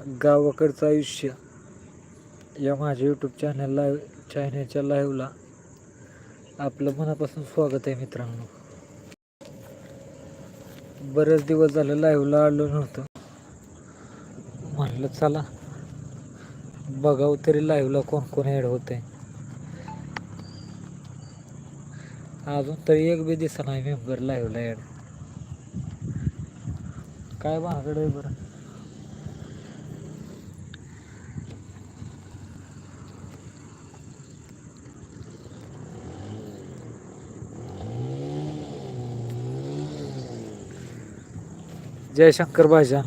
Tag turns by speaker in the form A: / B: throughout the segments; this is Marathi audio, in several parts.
A: गावाकडचं आयुष्य या माझ्या यूट्यूब चॅनल लाईव्ह चॅनलच्या लाईव्हला आपलं मनापासून स्वागत आहे मित्रांनो. बरेच दिवस झालं लाईव्हला आलो नव्हतं. म्हणलं चला बघावं तरी लाईव्हला कोण कोण ॲड होते अजून तरी एक बी दिसा नाही मेंबर लाईव्हला ॲड काय भानगड आहे बरं. जयशंकर भाईजान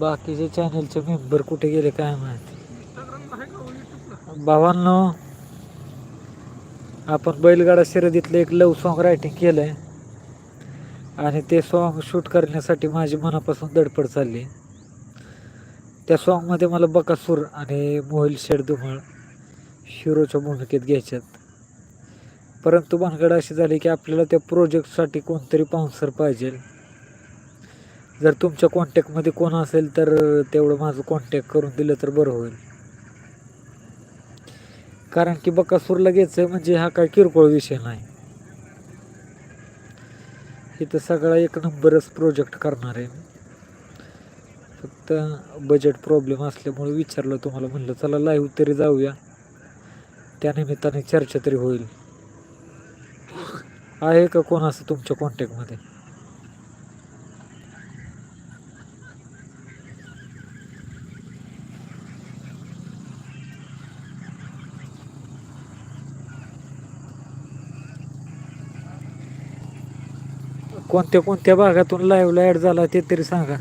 A: बाकीचे चॅनलचे मेंबर कुठे गेले काय माहिती? भावांनो आपण बैलगाडा शर्यतीतलं एक लव सॉन्ग रायटिंग केलं आहे आणि ते सॉन्ग शूट करण्यासाठी माझी मनापासून धडपड चालली. त्या सॉन्गमध्ये मला बकासूर आणि मोहिल शेड धुमळ हिरोच्या भूमिकेत घ्यायच्यात. परंतु भानगड अशी झाली की आपल्याला त्या प्रोजेक्टसाठी कोणतरी पाहुणसर पाहिजे. जर तुमच्या कॉन्टॅक्टमध्ये कोण असेल तर तेवढं माझं कॉन्टॅक्ट करून दिलं तर बरं होईल. कारण की बकासूरला घ्यायचं म्हणजे हा काय किरकोळ विषय नाही. इथं सगळा एक नंबरच प्रोजेक्ट करणार आहे मी. फक्त बजेट प्रॉब्लेम असल्यामुळे विचारलं तुम्हाला म्हणलं चला लाईव्ह तरी जाऊया. त्यानिमित्ताने चर्चा तरी होईल. आहे का कोण असं तुमच्या कॉन्टॅक्टमध्ये कोणत्या कोणत्या भागातून लाईव्हला ॲड झाला ते तरी सांगा.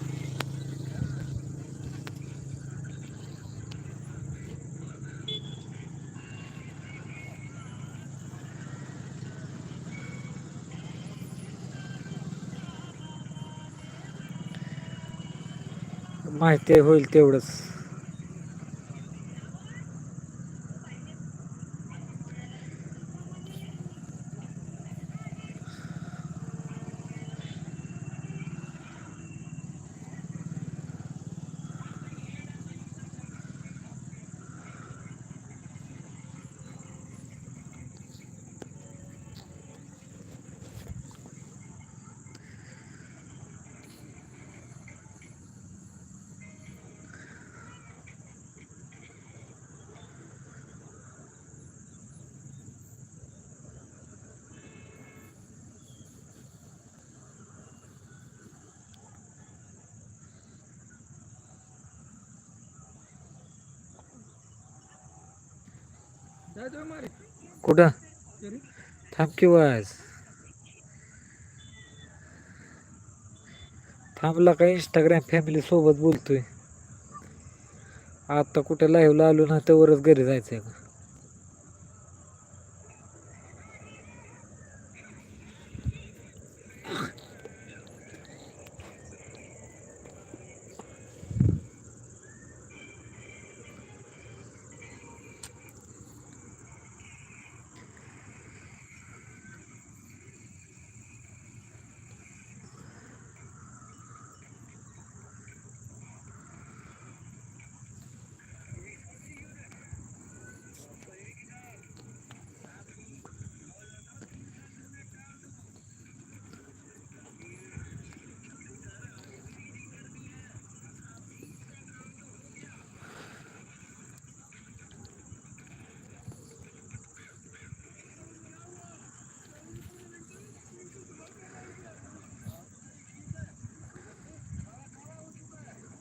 A: माहिती होईल तेवढंच. कुठं? थांब की वाज थांबला का इंस्टाग्राम फॅमिली सोबत बोलतोय. आता कुठे लाईव्हला आलो ना तेवढंच घरी जायचंय. का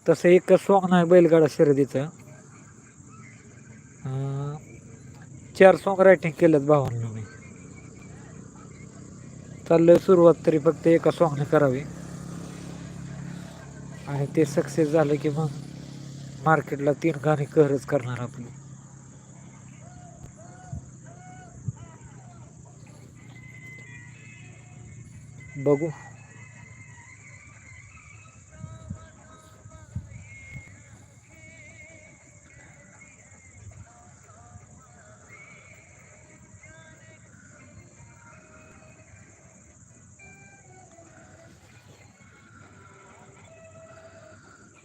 A: तसं एक सॉंग नाही बैलगाडा शर्यतीचं. चार सॉंग रायटिंग केलं भावांना. मी चाललं सुरुवात तरी फक्त एका सॉंगने करावी. आणि ते सक्सेस झालं की मग मार्केटला तीन गाणी कहरच करणार आपली बघू.